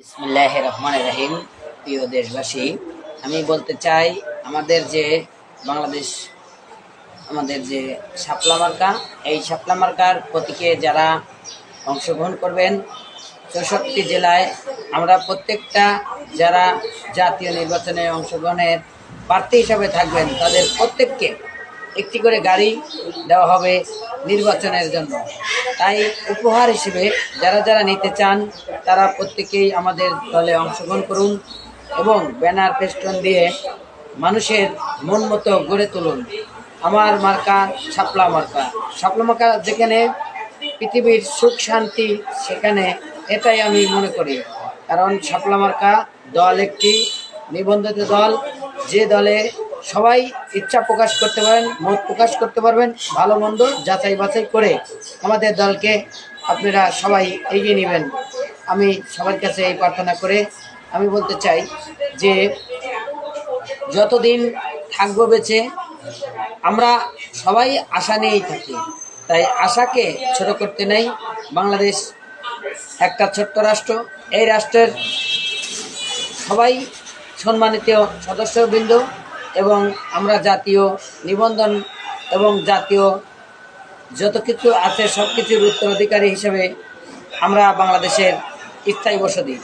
বিসমিল্লাহ রহমান রাহিম প্রিয় দেশবাসী, আমি বলতে চাই, আমাদের যে বাংলাদেশ, আমাদের যে শাপলা মার্কা, এই শাপলা মার্কার প্রতীকে যারা অংশগ্রহণ করবেন, চৌষট্টি জেলায় আমরা প্রত্যেকটা যারা জাতীয় নির্বাচনে অংশগ্রহণের প্রার্থী হিসাবে থাকবেন, তাদের প্রত্যেককে একটি করে গাড়ি দেওয়া হবে নির্বাচনের জন্য। তাই উপহার হিসেবে যারা যারা নিতে চান, তারা প্রত্যেকেই আমাদের দলে অংশগ্রহণ করুন এবং ব্যানার ফেস্টন দিয়ে মানুষের মন মতো গড়ে তুলুন। আমার মার্কা শাপলা মার্কা। শাপলা মার্কা যেখানে পৃথিবীর সুখ, শান্তি, সেখানে এটাই আমি মনে করি। কারণ শাপলা মার্কা দল একটি নিবন্ধিত দল। যে দলে সবাই ইচ্ছা প্রকাশ করতে পারেন, মত প্রকাশ করতে পারবেন, ভালো মন্দ যাচাই বাছাই করে আমাদের দলকে আপনারা সবাই এগিয়ে নেবেন। আমি সবার কাছে এই প্রার্থনা করে আমি বলতে চাই যে যতদিন থাকব বেঁচে, আমরা সবাই আশা নিয়েই থাকি। তাই আশাকে ছোট করতে নেই। বাংলাদেশ একটা ছোট্ট রাষ্ট্র। এই রাষ্ট্রের সবাই সম্মানিত সদস্যবৃন্দ এবং আমরা জাতীয় নিবন্ধন এবং জাতীয় যত কিছু আছে সব কিছুর উত্তরাধিকারী হিসেবে আমরা বাংলাদেশের স্থায়ী বসতি।